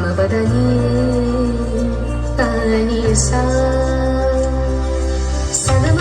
మబదని తని సా సదమ